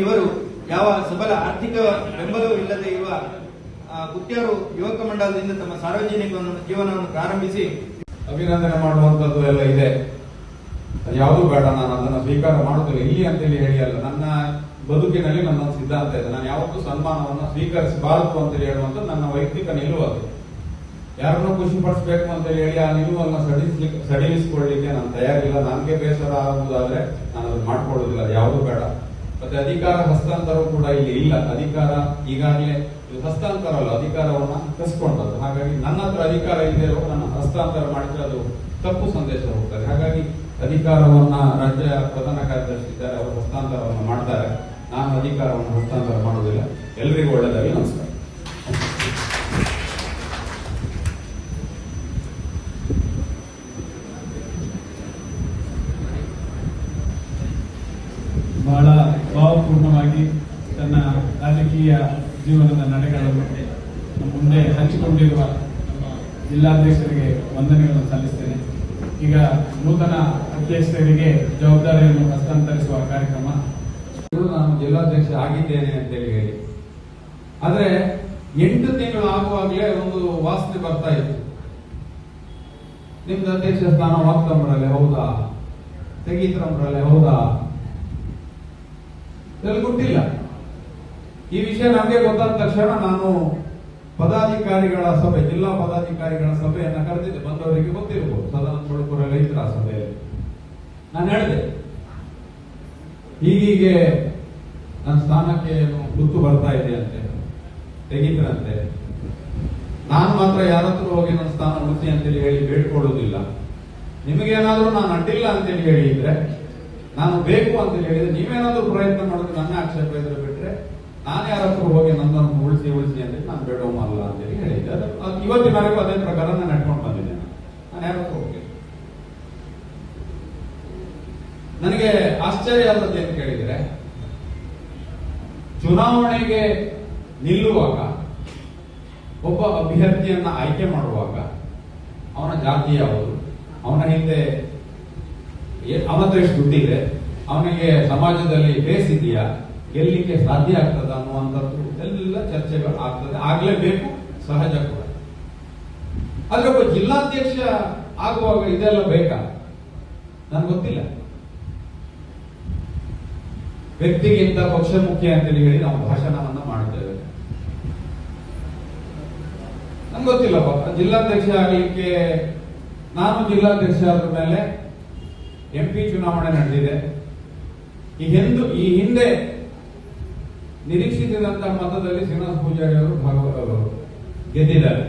ಇವರು ಯಾವ ಸಬಲ ಆರ್ಥಿಕ ಬೆಂಬಲವೂ ಇಲ್ಲದೆ ಇರುವ ಗುತ್ಯಾರು ಯುವಕ ಮಂಡಲದಿಂದ ತಮ್ಮ ಸಾರ್ವಜನಿಕ ಜೀವನವನ್ನು ಪ್ರಾರಂಭಿಸಿ ಅಭಿನಂದನೆ ಮಾಡುವಂತದ್ದು ಎಲ್ಲ ಇದೆ. ಯಾವುದು ಬೇಡ, ನಾನು ಅದನ್ನು ಸ್ವೀಕಾರ ಮಾಡುತ್ತಿಲ್ಲ ಇಲ್ಲಿ ಅಂತೇಳಿ ಹೇಳಿ ಅಲ್ಲ, ನನ್ನ ಬದುಕಿನಲ್ಲಿ ನನ್ನ ಸಿದ್ಧಾಂತ ಇದೆ. ನಾನು ಯಾವತ್ತೂ ಸನ್ಮಾನವನ್ನು ಸ್ವೀಕರಿಸಬಾರದು ಅಂತೇಳಿ ಹೇಳುವಂತ ನನ್ನ ವೈಯಕ್ತಿಕ ನಿಲುವು ಅದು. ಯಾರನ್ನೂ ಖುಷಿ ಪಡಿಸಬೇಕು ಅಂತ ಹೇಳಿ ಆ ನಿಲುವನ್ನು ಸಡಿಲಿಸ್ಲಿಕ್ಕೆ ಸಡಿಲಿಸಿಕೊಳ್ಳಿಕ್ಕೆ ನಾನು ತಯಾರಿಲ್ಲ. ನನಗೆ ಬೇಸರ ಆಗುವುದಾದ್ರೆ ನಾನು ಅದನ್ನು ಮಾಡ್ಕೊಳ್ಳೋದಿಲ್ಲ ಯಾವುದು ಬೇಡ. ಮತ್ತೆ ಅಧಿಕಾರ ಹಸ್ತಾಂತರ ಕೂಡ ಇಲ್ಲಿ ಇಲ್ಲ. ಅಧಿಕಾರ ಈಗಾಗಲೇ ಹಸ್ತಾಂತರ ಅಲ್ಲ ಅಧಿಕಾರವನ್ನ ಕಸ್ಕೊಂಡದ್ದು. ಹಾಗಾಗಿ ನನ್ನ ಹತ್ರ ಅಧಿಕಾರ ಇರೋ ನನ್ನ ಹಸ್ತಾಂತರ ಮಾಡಿದ್ರೆ ಅದು ತಪ್ಪು ಸಂದೇಶ ಹೋಗ್ತದೆ. ಹಾಗಾಗಿ ಅಧಿಕಾರವನ್ನ ರಾಜ್ಯ ಪ್ರಧಾನ ಕಾರ್ಯದರ್ಶಿ ಇದ್ದಾರೆ, ಅವರು ಹಸ್ತಾಂತರವನ್ನು ಮಾಡ್ತಾರೆ. ನಾನು ಅಧಿಕಾರವನ್ನು ಹಸ್ತಾಂತರ ಮಾಡೋದಿಲ್ಲ. ಎಲ್ರಿಗೂ ಒಳ್ಳೆಯದಾಗಿ ನಮಸ್ಕಾರ. ಬಹಳ ಭಾವಪೂರ್ಣವಾಗಿ ತನ್ನ ರಾಜಕೀಯ ಜೀವನದ ನಡೆಗಳನ್ನು ಮುಂದೆ ಹಂಚಿಕೊಂಡಿರುವ ನಮ್ಮ ಜಿಲ್ಲಾಧ್ಯಕ್ಷರಿಗೆ ವಂದನೆಗಳನ್ನು ಸಲ್ಲಿಸ್ತೇನೆ. ಈಗ ನೂತನ ಅಧ್ಯಕ್ಷರಿಗೆ ಜವಾಬ್ದಾರಿಯನ್ನು ಹಸ್ತಾಂತರಿಸುವ ಕಾರ್ಯಕ್ರಮ. ನಾನು ಜಿಲ್ಲಾಧ್ಯಕ್ಷ ಆಗಿದ್ದೇನೆ ಅಂತ ಹೇಳಿ ಆದ್ರೆ ಎಂಟು ತಿಂಗಳು ಆಗುವಾಗಲೇ ಒಂದು ವಾಸನೆ ಬರ್ತಾ ಇತ್ತು. ನಿಮ್ದು ಅಧ್ಯಕ್ಷ ಸ್ಥಾನ ವಾಗ್ತಂಬ್ರಲ್ಲೇ ಹೌದಾ? ತೆಗೀತಂಬ್ರಲ್ಲೇ ಹೌದಾ? ಇದರಲ್ಲಿ ಗೊತ್ತಿಲ್ಲ ಈ ವಿಷಯ ನನಗೆ ಗೊತ್ತಾದ ತಕ್ಷಣ ನಾನು ಪದಾಧಿಕಾರಿಗಳ ಸಭೆ, ಜಿಲ್ಲಾ ಪದಾಧಿಕಾರಿಗಳ ಸಭೆಯನ್ನ ಕರೆದಿದ್ದೆ. ಬಂದವರಿಗೆ ಗೊತ್ತಿರಬಹುದು ಸದಾನಂದ ಬಳುಕೂರಲ್ಲಿ ರೈತರ ಸಭೆಯಲ್ಲಿ. ನಾನು ಹೇಳಿದೆ. ಹೀಗೀಗೆ ನನ್ನ ಸ್ಥಾನಕ್ಕೆ ಏನು ಗುರುತು ಬರ್ತಾ ಇದೆ ಅಂತೆ ತೆಗಿದ್ರಂತೆ ನಾನು ಮಾತ್ರ ಯಾರತ್ರ ಹೋಗಿ ನನ್ನ ಸ್ಥಾನ ಉಳಿಸಿ ಅಂತೇಳಿ ಹೇಳಿ ಬೇಡ್ಕೊಳ್ಳೋದಿಲ್ಲ ನಿಮಗೇನಾದ್ರೂ ನಾನು ಅಡ್ಡಿಲ್ಲ ಅಂತೇಳಿ ಹೇಳಿದ್ರೆ ನಾನು ಬೇಕು ಅಂತ ಹೇಳಿದ್ರೆ ನೀವೇನಾದ್ರೂ ಪ್ರಯತ್ನ ಮಾಡಿದ್ರೆ ನನ್ನ ಆಕ್ಷೇಪ ಇದ್ರೆ ಬಿಟ್ರೆ ನಾನು ಯಾರತ್ರ ಹೋಗಿ ನನ್ನನ್ನು ಉಳಿಸಿ ಉಳಿಸಿ ಅಂತ ನಾನು ಬೇಡವಲ್ಲ ಅಂತೇಳಿ ಹೇಳಿದ್ದೆ. ಅದು ಇವತ್ತಿನವರೆಗೂ ಅದೇ ಪ್ರಕಾರ ನಾನು ನಡ್ಕೊಂಡು ಬಂದಿದ್ದೇನೆ ನಾನು ಯಾರತ್ರ ಹೋಗಿ ನನಗೆ ಆಶ್ಚರ್ಯ ಆದದ್ದು ಏನು ಕೇಳಿದ್ರೆ, ಚುನಾವಣೆಗೆ ನಿಲ್ಲುವಾಗ, ಒಬ್ಬ ಅಭ್ಯರ್ಥಿಯನ್ನ ಆಯ್ಕೆ ಮಾಡುವಾಗ, ಅವನ ಜಾತಿ ಯಾವುದು? ಅವನ ಹಿಂದೆ ಅವನತ್ರ ಎಷ್ಟು ದುಡ್ಡಿದೆ? ಅವನಿಗೆ ಸಮಾಜದಲ್ಲಿ ಬೇಸ್ ಇದೆಯಾ ಗೆಲ್ಲಿಕ್ಕೆ ಸಾಧ್ಯ ಆಗ್ತದ ಅನ್ನುವಂಥದ್ದು ಎಲ್ಲ ಚರ್ಚೆಗಳು ಆಗ್ತದೆ. ಆಗ್ಲೇಬೇಕು, ಸಹಜ ಕೂಡ. ಆದ್ರೆ ಒಬ್ಬ ಜಿಲ್ಲಾಧ್ಯಕ್ಷ ಆಗುವಾಗ ಇದೆಲ್ಲ ಬೇಕಾ? ನನ್ಗೆ ಗೊತ್ತಿಲ್ಲ. ವ್ಯಕ್ತಿಗಿಂತ ಪಕ್ಷ ಮುಖ್ಯ ಅಂತೇಳಿ ಹೇಳಿ ನಾವು ಭಾಷಣವನ್ನು ಮಾಡ್ತೇವೆ ನಂಗೆ ಗೊತ್ತಿಲ್ಲಪ್ಪ ಜಿಲ್ಲಾಧ್ಯಕ್ಷ ಆಗಲಿಕ್ಕೆ ನಾನು ಜಿಲ್ಲಾಧ್ಯಕ್ಷ ಆದ ಮೇಲೆ ಎಂಪಿ ಚುನಾವಣೆ ನಡೆದಿದೆ. ಈ ಹಿಂದು, ಈ ಹಿಂದೆ ನಿರೀಕ್ಷಿಸಿದಂತಹ ಮತದಲ್ಲಿ ಶ್ರೀನಿವಾಸ ಪೂಜಾರಿ ಅವರು ಭಾಗವ ಗೆದ್ದಿದ್ದಾರೆ.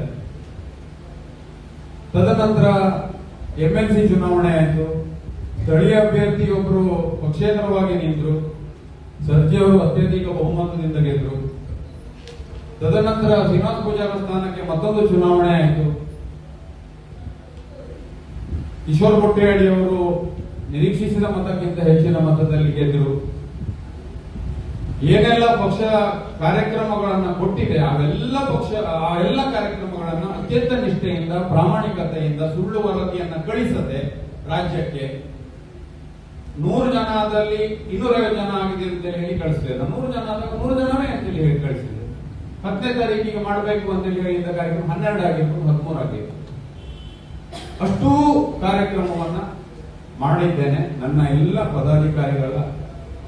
ತದನಂತರ ಎಂಎಲ್ಸಿ ಚುನಾವಣೆ ಆಯಿತು. ಸ್ಥಳೀಯ ಅಭ್ಯರ್ಥಿಯೊಬ್ಬರು ಪಕ್ಷೇತರವಾಗಿ ನಿಂತರು. ಸರ್ಜಿ ಅವರು ಅತ್ಯಧಿಕ ಬಹುಮತದಿಂದ ಗೆದ್ದರು ತದನಂತರ ಶ್ರೀನಿವಾಸ ಪೂಜಾರ ಸ್ಥಾನಕ್ಕೆ ಮತ್ತೊಂದು ಚುನಾವಣೆ ಆಯಿತು. ಈಶ್ವರ್ ಅವರು ನಿರೀಕ್ಷಿಸಿದ ಮತಕ್ಕಿಂತ ಹೆಚ್ಚಿನ ಮತದಲ್ಲಿ ಗೆದ್ದರು ಏನೆಲ್ಲ ಪಕ್ಷ ಕಾರ್ಯಕ್ರಮಗಳನ್ನ ಕೊಟ್ಟಿದೆ, ಅವೆಲ್ಲ ಪಕ್ಷ, ಆ ಎಲ್ಲ ಕಾರ್ಯಕ್ರಮಗಳನ್ನು ಅತ್ಯಂತ ನಿಷ್ಠೆಯಿಂದ, ಪ್ರಾಮಾಣಿಕತೆಯಿಂದ, ಸುಳ್ಳು ವರದಿಯನ್ನ ಕಳಿಸದೆ ರಾಜ್ಯಕ್ಕೆ ನೂರು ಜನ ಅದರಲ್ಲಿ ಇನ್ನೂರೈವತ್ತು ಜನ ಆಗಿದೆ ಅಂತ ಹೇಳಿ ಕಳಿಸಿದೆ ನೂರು ಜನ ಆದಾಗ ನೂರು ಜನವೇ ಅಂತ ಹೇಳಿ ಕಳಿಸಿದೆ ಹತ್ತನೇ ತಾರೀಕಿಗೆ ಮಾಡಬೇಕು ಅಂತೇಳಿ ಹೇಳಿದ ಕಾರ್ಯಕ್ರಮ ಹನ್ನೆರಡು ಆಗಿರ್ಬೋದು, ಹದಿಮೂರು ಆಗಿರ್ಬೋದು. ಅಷ್ಟೂ ಕಾರ್ಯಕ್ರಮವನ್ನ ಮಾಡಿದ್ದೇನೆ. ನನ್ನ ಎಲ್ಲ ಪದಾಧಿಕಾರಿಗಳ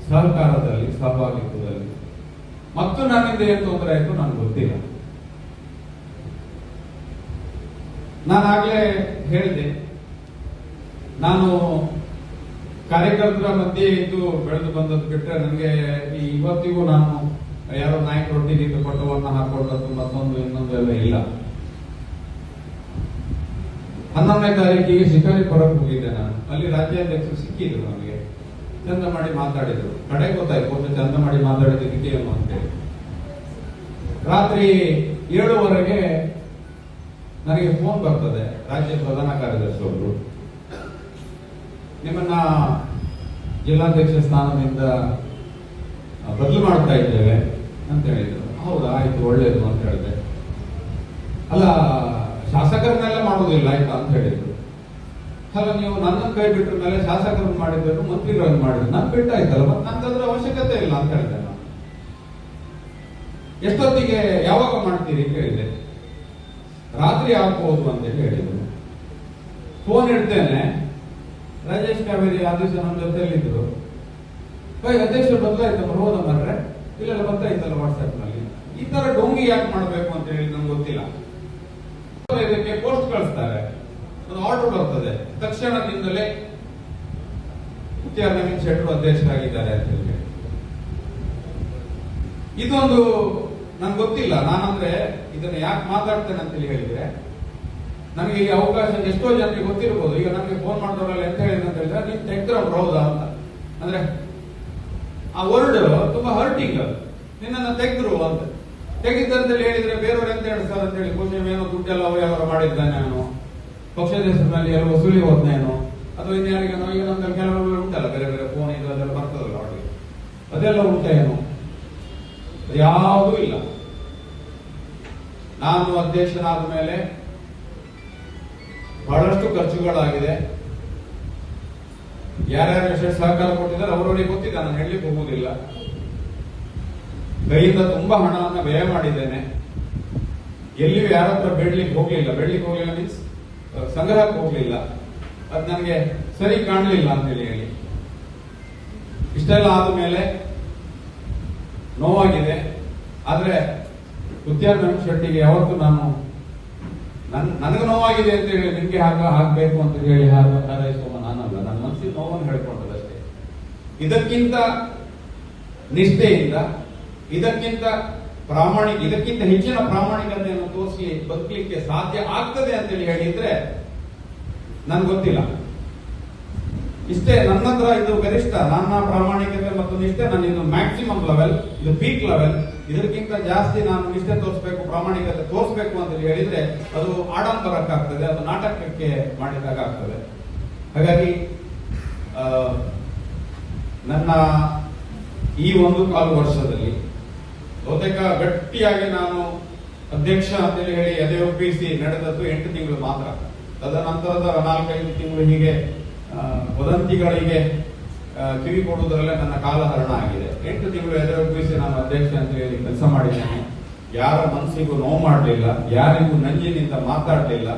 ಸಹಕಾರದಲ್ಲಿ, ಸಹಭಾಗಿತ್ವದಲ್ಲಿ. ಮತ್ತು ನನ್ನಿಂದ ಏನು ತೊಂದರೆ ಆಯಿತು ನನಗೆ ಗೊತ್ತಿಲ್ಲ. ನಾನಾಗಲೇ ಹೇಳಿದೆ. ನಾನು ಕಾರ್ಯಕರ್ತರ ಮಧ್ಯೆ ಇದ್ದು ಬೆಳೆದು ಬಂದದ್ದು ಬಿಟ್ಟರೆ ನನಗೆ ಈ ಇವತ್ತಿಗೂ ನಾನು ಯಾರೋ ನಾಯಕರೊಟ್ಟಿಗೆ ಪಟವನ್ನ ಹಾಕೊಂಡದ್ದು ಮತ್ತೊಂದು ಇನ್ನೊಂದು ಎಲ್ಲ ಇಲ್ಲ. ಹನ್ನೊಂದನೇ ತಾರೀಕಿಗೆ ಶಿಕಾರಿಪುರಕ್ಕೆ ಹೋಗಿದ್ದೆ ನಾನು. ಅಲ್ಲಿ ರಾಜ್ಯಾಧ್ಯಕ್ಷರು ಸಿಕ್ಕಿದ್ರು ನಮಗೆ. ಚಂದ ಮಾಡಿ ಮಾತಾಡಿದ್ರು. ಕಡೆ ಗೊತ್ತಾಯ್ತು ಒಬ್ಬ ಚಂದ ಮಾಡಿ ಮಾತಾಡಿದ್ದಕ್ಕೆ ಏನು ಅಂತೇಳಿ ರಾತ್ರಿ ಏಳುವರೆಗೆ ನನಗೆ ಫೋನ್ ಬರ್ತದೆ, ರಾಜ್ಯ ಪ್ರಧಾನ ಕಾರ್ಯದರ್ಶಿ ಅವರು ನಿಮ್ಮನ್ನ ಜಿಲ್ಲಾಧ್ಯಕ್ಷ ಸ್ಥಾನದಿಂದ ಬದಲು ಮಾಡ್ತಾ ಇದ್ದೇವೆ ಅಂತ ಹೇಳಿದ್ರು. ಹೌದಾ, ಆಯ್ತು, ಒಳ್ಳೇದು ಅಂತ ಹೇಳಿದೆ. ಅಲ್ಲ ಆಯ್ತಾ ಅಂತ ಹೇಳಿದ್ರು. ಅಲ್ಲ ನೀವು ನನ್ನ ಕೈ ಬಿಟ್ಟ ಮೇಲೆ ಶಾಸಕರನ್ನು ಮಾಡಿದ್ರು ಮಂತ್ರಿಗಳನ್ನು ಮಾಡಿದ್ರು ನನ್ ಬಿಟ್ಟಾಯ್ತಲ್ಲ ಮತ್ತೆ ನಂತಂದ್ರೆ ಅವಶ್ಯಕತೆ ಇಲ್ಲ ಅಂತ ಹೇಳಿದೆ ನಾನು. ಎಷ್ಟೊತ್ತಿಗೆ ಯಾವಾಗ ಮಾಡ್ತೀರಿ ಕೇಳಿದೆ ರಾತ್ರಿ ಆಗ್ಬೋದು ಅಂತ ಹೇಳಿದ್ರು. ಫೋನ್ ಇಡ್ತೇನೆ. ರಾಜೇಶ್ ಕಾವೇರಿ ಆ ದಿವಸ ನಮ್ಮ ಜೊತೆಯಲ್ಲಿದ್ರು ಬೈ ಅಧ್ಯಕ್ಷರು ಬದಲಾಯ್ತಮ್ಮ ಮರ್ರೆ. ಇಲ್ಲೆಲ್ಲ ಬರ್ತಾಯ್ತಲ್ಲ ವಾಟ್ಸ್ಆಪ್ನಲ್ಲಿ? ಈ ತರ ಡೊಂಗಿ ಯಾಕೆ ಮಾಡಬೇಕು ಅಂತ ಹೇಳಿ ನಂಗೆ ಗೊತ್ತಿಲ್ಲ. ಇದಕ್ಕೆ ಪೋಸ್ಟ್ ಕಳಿಸ್ತಾರೆ. ಒಂದು ಆರ್ಡರ್ ಬರ್ತದೆ. ತಕ್ಷಣದಿಂದಲೇ ಮುತ್ಯಾರ ನವೀನ್ ಶೆಟ್ಟರು ಅಧ್ಯಕ್ಷರಾಗಿದ್ದಾರೆ ಅಂತ ಹೇಳಿ. ಇದೊಂದು ನನ್ಗೆ ಗೊತ್ತಿಲ್ಲ. ನಾನಂದ್ರೆ ಇದನ್ನ ಯಾಕೆ ಮಾತಾಡ್ತೇನೆ ಅಂತ ಹೇಳಿ ಹೇಳಿದ್ರೆ, ನನಗೆ ಈ ಅವಕಾಶ ಎಷ್ಟೋ ಜನರಿಗೆ ಗೊತ್ತಿರ್ಬೋದು. ಈಗ ನನಗೆ ಫೋನ್ ಮಾಡಿದವರಲ್ಲಿ ಎಂತ ಹೇಳಿದ್ರು ಅಂತ ಹೇಳಿದ್ರೆ, ನೀನ್ ತೆಗ್ದ್ರವ್ರು ಹೌದಾ ಅಂತ. ಅಂದ್ರೆ ಆ ವರ್ಡ್ ತುಂಬಾ ಹರ್ಟಿಂಗ್ ನಿನ್ನನ್ನು ತೆಗೆದ್ರು ಅಂತ. ತೆಗಿದ್ದಂತೇಳಿ ಹೇಳಿದ್ರೆ ಬೇರೆಯವ್ರು ಎಂತ ಹೇಳ್ತಾರೆ ಅಂತ ಹೇಳಿ ಬಹುಶಃ ಏನೋ ದುಡ್ಡೆಲ್ಲ ಅವ್ಯವಹಾರ ಮಾಡಿದ್ದಾನೆ ಅವನು ಪಕ್ಷದ ಹೆಸರಿನಲ್ಲಿ ಎಲ್ಲ ವಸೂಲಿ ಹೋದ್ನೇನು ಅಥವಾ ಇನ್ನು ಯಾರಿಗೆ ಏನಂತ ಕೆಲವರು ಉಂಟಲ್ಲ, ಬೇರೆ ಬೇರೆ ಫೋನ್ ಇದು ಅದೆಲ್ಲ ಬರ್ತದಲ್ಲ ಅವಳಿಗೆ ಅದೆಲ್ಲ ಉಂಟೇನು ಯಾವುದೂ ಇಲ್ಲ. ನಾನು ಅಧ್ಯಕ್ಷನಾದ ಮೇಲೆ ಬಹಳಷ್ಟು ಖರ್ಚುಗಳಾಗಿದೆ. ಯಾರ್ಯಾರು ಎಷ್ಟು ಸಹಕಾರ ಕೊಟ್ಟಿದ್ದಾರೆ, ಅವರವರಿಗೆ ಗೊತ್ತಿದೆ, ನಾನು ಹೇಳಲಿಕ್ಕೆ ಹೋಗುವುದಿಲ್ಲ. ಕೈಯಿಂದ ತುಂಬಾ ಹಣವನ್ನು ವ್ಯಯ ಮಾಡಿದ್ದೇನೆ. ಎಲ್ಲಿಯೂ ಯಾರ ಹತ್ರ ಬೇಡ್ಲಿಕ್ಕೆ ಹೋಗ್ಲಿಲ್ಲ. ಬೇಡ್ಲಿಕ್ಕೆ ಹೋಗ್ಲಿಲ್ಲ ಮೀನ್ಸ್ ಸಂಗ್ರಹಕ್ಕೆ ಹೋಗ್ಲಿಲ್ಲ. ಅದು ನನಗೆ ಸರಿ ಕಾಣಲಿಲ್ಲ ಅಂತ ಹೇಳಿ ಇಷ್ಟೆಲ್ಲ ಆದ್ಮೇಲೆ ನೋವಾಗಿದೆ. ಆದ್ರೆ ಉದ್ಯಾನ ಶೆಟ್ಟಿಗೆ ಯಾವತ್ತು ನಾನು ನನ್, ನನಗೆ ನೋವಾಗಿದೆ ಅಂತ ಹೇಳಿ ನಿಮ್ಗೆ ಹಾಗ, ಹಾಕ್ಬೇಕು ಅಂತ ಹೇಳಿ ಹಾಗ ಹಾರೈಸುವ ನಾನಲ್ಲ ನನ್ನ ಮನಸ್ಸಿಗೆ ನೋವನ್ನು ಹೇಳ್ಕೊಂಡದಷ್ಟೇ ಇದಕ್ಕಿಂತ ನಿಷ್ಠೆಯಿಂದ ಇದಕ್ಕಿಂತ ಪ್ರಾಮಾಣಿಕ, ಇದಕ್ಕಿಂತ ಹೆಚ್ಚಿನ ಪ್ರಾಮಾಣಿಕತೆಯನ್ನು ತೋರಿಸಿ ಬದುಕಲಿಕ್ಕೆ ಸಾಧ್ಯ ಆಗ್ತದೆ ಅಂತೇಳಿ ಹೇಳಿದ್ರೆ ನನ್ಗೆ ಗೊತ್ತಿಲ್ಲ. ಇಷ್ಟೇ ನನ್ನ ಹತ್ರ ಇದು ಗರಿಷ್ಠ ನನ್ನ ಪ್ರಾಮಾಣಿಕತೆ ಮತ್ತು ನಿಷ್ಠೆ, ನನ್ನ ಇದು ಮ್ಯಾಕ್ಸಿಮಮ್ ಲೆವೆಲ್ ಇದು ಪೀಕ್ ಲೆವೆಲ್ ಇದಕ್ಕಿಂತ ಜಾಸ್ತಿ ನಾನು ನಿಷ್ಠೆ ತೋರಿಸಬೇಕು, ಪ್ರಾಮಾಣಿಕತೆ ತೋರಿಸಬೇಕು ಅಂತ ಹೇಳಿದ್ರೆ ಅದು ಆಡಂಬರಕ್ಕಾಗ್ತದೆ, ಅದು ನಾಟಕಕ್ಕೆ ಮಾಡಿದಾಗ ಆಗ್ತದೆ. ಹಾಗಾಗಿ ನನ್ನ ಈ ಒಂದು ಕಾಲು ವರ್ಷದಲ್ಲಿ ಬಹುತೇಕ ಗಟ್ಟಿಯಾಗಿ ನಾನು ಅಧ್ಯಕ್ಷ ಅಂತೇಳಿ ಹೇಳಿ ಎದೆ ಒಪ್ಪಿಸಿ ನಡೆದದ್ದು ಎಂಟು ತಿಂಗಳು ಮಾತ್ರ. ತದನಂತರದ ನಾಲ್ಕೈದು ತಿಂಗಳು ಹೀಗೆ ವದಂತಿಗಳಿಗೆ ಕಿವಿ ಕೊಡುವುದರಲ್ಲೇ ನನ್ನ ಕಾಲಹರಣ ಆಗಿದೆ. ಎಂಟು ತಿಂಗಳು ಎದೆ ಒಪ್ಪಿಸಿ ನಾನು ಅಧ್ಯಕ್ಷ ಅಂತ ಹೇಳಿ ಕೆಲಸ ಮಾಡಿದ್ದೇನೆ. ಯಾರ ಮನಸ್ಸಿಗೂ ನೋವು ಮಾಡಲಿಲ್ಲ, ಯಾರಿಗೂ ನಂಜಿನಿಂದ ಮಾತಾಡಲಿಲ್ಲ.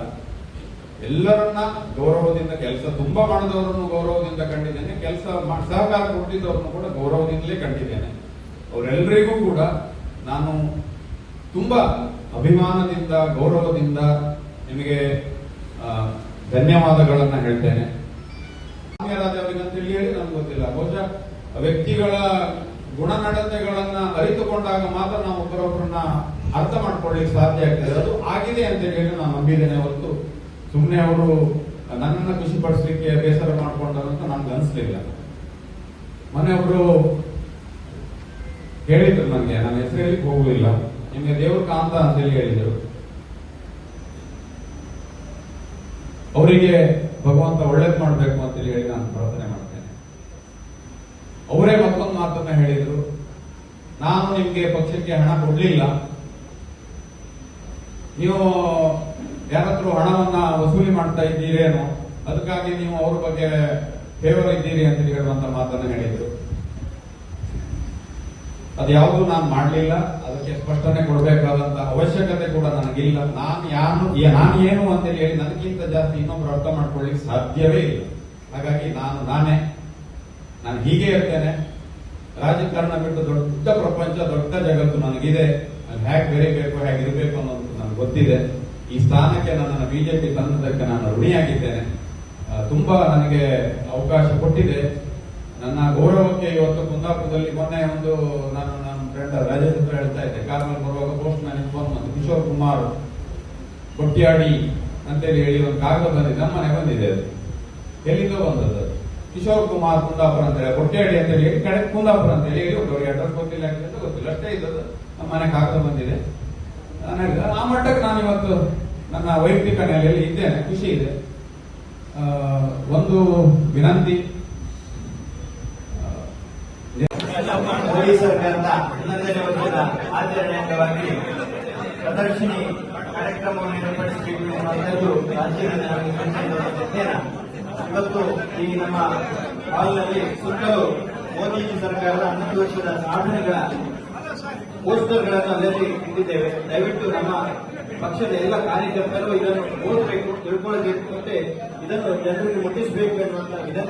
ಎಲ್ಲರನ್ನ ಗೌರವದಿಂದ, ಕೆಲಸ ತುಂಬಾ ಮಾಡಿದವರನ್ನು ಗೌರವದಿಂದ ಕಂಡಿದ್ದೇನೆ. ಕೆಲಸ ಸಹಕಾರ ಕೊಟ್ಟಿದ್ದವರನ್ನು ಕೂಡ ಗೌರವದಿಂದಲೇ ಕಂಡಿದ್ದೇನೆ. ಅವರೆಲ್ಲರಿಗೂ ಕೂಡ ನಾನು ತುಂಬ ಅಭಿಮಾನದಿಂದ, ಗೌರವದಿಂದ ನಿಮಗೆ ಧನ್ಯವಾದಗಳನ್ನು ಹೇಳ್ತೇನೆ. ಅಂತೇಳಿ ಹೇಳಿ ನಮ್ಗೆ ಗೊತ್ತಿಲ್ಲ. ಬಹುಶಃ ವ್ಯಕ್ತಿಗಳ ಗುಣನಡತೆಗಳನ್ನ ಅರಿತುಕೊಂಡಾಗ ಮಾತ್ರ ನಾವು ಒಬ್ಬರೊಬ್ಬರನ್ನ ಅರ್ಥ ಮಾಡ್ಕೊಳ್ಳಿಕ್ಕೆ ಸಾಧ್ಯ ಆಗ್ತದೆ. ಅದು ಆಗಿದೆ ಅಂತ ಹೇಳಿ ನಾನು ನಂಬಿದ್ದೇನೆ ಹೊರತು ಸುಮ್ಮನೆ ಅವರು ನನ್ನನ್ನು ಖುಷಿ ಪಡಿಸ್ಲಿಕ್ಕೆ ಬೇಸರ ಮಾಡ್ಕೊಂಡಂತ ನನ್ಗೆ ಅನಿಸ್ಲಿಲ್ಲ ಮೊನ್ನೆ ಹೇಳಿದ್ರು ನನಗೆ ನನ್ನ ಹೆಸರಲ್ಲಿ ಹೋಗಲಿಲ್ಲ ನಿಮಗೆ ದೇವರು ಕಾಂತ ಅಂತೇಳಿ ಹೇಳಿದ್ರು. ಅವರಿಗೆ ಭಗವಂತ ಒಳ್ಳೇದು ಮಾಡಬೇಕು ಅಂತ ಹೇಳಿ ನಾನು ಪ್ರಾರ್ಥನೆ ಮಾಡ್ತೇನೆ. ಅವರೇ ಮತ್ತೊಂದು ಮಾತನ್ನ ಹೇಳಿದರು. ನಾನು ನಿಮಗೆ ಪಕ್ಷಕ್ಕೆ ಹಣ ಕೊಡಲಿಲ್ಲ. ನೀವು ಯಾರತ್ರ ಹಣವನ್ನ ವಸೂಲಿ ಮಾಡ್ತಾ ಇದ್ದೀರೇನೋ, ಅದಕ್ಕಾಗಿ ನೀವು ಅವ್ರ ಬಗ್ಗೆ ಫೇವರ್ ಇದ್ದೀರಿ ಅಂತ ಹೇಳುವಂತ ಮಾತನ್ನು ಹೇಳಿದ್ರು. ಅದ್ಯಾವುದು ನಾನು ಮಾಡಲಿಲ್ಲ, ಅದಕ್ಕೆ ಸ್ಪಷ್ಟನೆ ಕೊಡಬೇಕಾದಂತ ಅವಶ್ಯಕತೆ ಕೂಡ ನನಗಿಲ್ಲ. ನಾನು ಯಾರು ನಾನು ಏನು ಅಂತ ಹೇಳಿ ನನಗಿಂತ ಜಾಸ್ತಿ ಇನ್ನೊಬ್ರು ಅರ್ಥ ಮಾಡ್ಕೊಳ್ಳಿಕ್ಕೆ ಸಾಧ್ಯವೇ ಇಲ್ಲ. ಹಾಗಾಗಿ ನಾನು, ನಾನೇ, ನಾನು ಹೀಗೆ ಇರ್ತೇನೆ. ರಾಜಕಾರಣ ಬಿಟ್ಟು ದೊಡ್ಡ ಪ್ರಪಂಚ, ದೊಡ್ಡ ಜಗತ್ತು ನನಗಿದೆ. ಅಲ್ಲಿ ಹೇಗೆ ಬೆರೀಬೇಕು ಹೇಗೆ ಇರಬೇಕು ಅನ್ನೋದು ನನಗೆ ಗೊತ್ತಿದೆ. ಈ ಸ್ಥಾನಕ್ಕೆ ನನ್ನನ್ನು ಬಿಜೆಪಿ ತಂದದಕ್ಕೆ ನಾನು ಋಣಿಯಾಗಿದ್ದೇನೆ. ತುಂಬಾ ನನಗೆ ಅವಕಾಶ ಕೊಟ್ಟಿದೆ. ನನ್ನ ಗೌರವಕ್ಕೆ ಇವತ್ತು ಕುಂದಾಪುರದಲ್ಲಿ ಮೊನ್ನೆ ಒಂದು ನಾನು ನನ್ನ ಫ್ರೆಂಡ್ ರಾಜೇಂದ್ರ ಹೇಳ್ತಾ ಇದ್ದೆ. ಕಾರ್ನಲ್ಲಿ ಬರುವಾಗ ಪೋಸ್ಟ್ ನನಗೆ ಫೋನ್ ಬಂತು. ಕಿಶೋರ್ ಕುಮಾರ್ ಕೊಟ್ಟಿಯಾಡಿ ಅಂತೇಳಿ ಹೇಳಿ ಒಂದು ಕಾಗದ ಬಂದಿದೆ. ನಮ್ಮ ಮನೆ ಬಂದಿದೆ ಅದು. ಎಲ್ಲಿಂದ ಬಂದದ್ದು? ಕಿಶೋರ್ ಕುಮಾರ್ ಕುಂದಾಪುರ ಅಂತ ಹೇಳಿ. ಕೊಟ್ಟಿಯಾಡಿ ಅಂತ ಹೇಳಿ. ಕಡೆ ಕುಂದಾಪುರ ಅಂತ ಹೇಳಿ. ಅವ್ರಿಗೆ ಅಡ್ರೆಸ್ ಗೊತ್ತಿಲ್ಲ ಅಂತ ಗೊತ್ತಿಲ್ಲ. ಅಷ್ಟೇ ಇದ್ದದ್ದು ನಮ್ಮ ಮನೆ ಕಾಗದ ಬಂದಿದೆ. ನಾನು ಆ ಮಟ್ಟಕ್ಕೆ ನಾನು ಇವತ್ತು ನನ್ನ ವೈಯಕ್ತಿಕ ನೆಲೆಯಲ್ಲಿ ಇದ್ದೇನೆ. ಖುಷಿ ಇದೆ. ಒಂದು ವಿನಂತಿ ಆ, ಸರ್ಕಾರದ ಹನ್ನೊಂದನೇ ವರ್ಷದ ಆಚರಣೆ ಅಂಗವಾಗಿ ಪ್ರದರ್ಶಿನಿ ಕಾರ್ಯಕ್ರಮವನ್ನು ಏರ್ಪಡಿಸಬೇಕು ರಾಜ್ಯದಲ್ಲಿ ಇವತ್ತು ಈ ನಮ್ಮ ಹಾಲ್ನಲ್ಲಿ ಸುತ್ತಲೂ ಮೋದಿಜಿ ಸರ್ಕಾರದ ಹನ್ನೊಂದು ವರ್ಷದ ಸಾಧನೆಗಳ ಪೋಸ್ಟರ್ಗಳನ್ನು ಅಲ್ಲಲ್ಲಿ ಇಟ್ಟಿದ್ದೇವೆ. ದಯವಿಟ್ಟು ನಮ್ಮ ಪಕ್ಷದ ಎಲ್ಲ ಕಾರ್ಯಕರ್ತರು ಇದನ್ನು ಓದಬೇಕು, ತಿಳ್ಕೊಳ್ಬೇಕು, ಮತ್ತೆ ಇದನ್ನು ಜನರಿಗೆ ಮುಟ್ಟಿಸಬೇಕು ಎನ್ನುವಂತ ಇದನ್ನು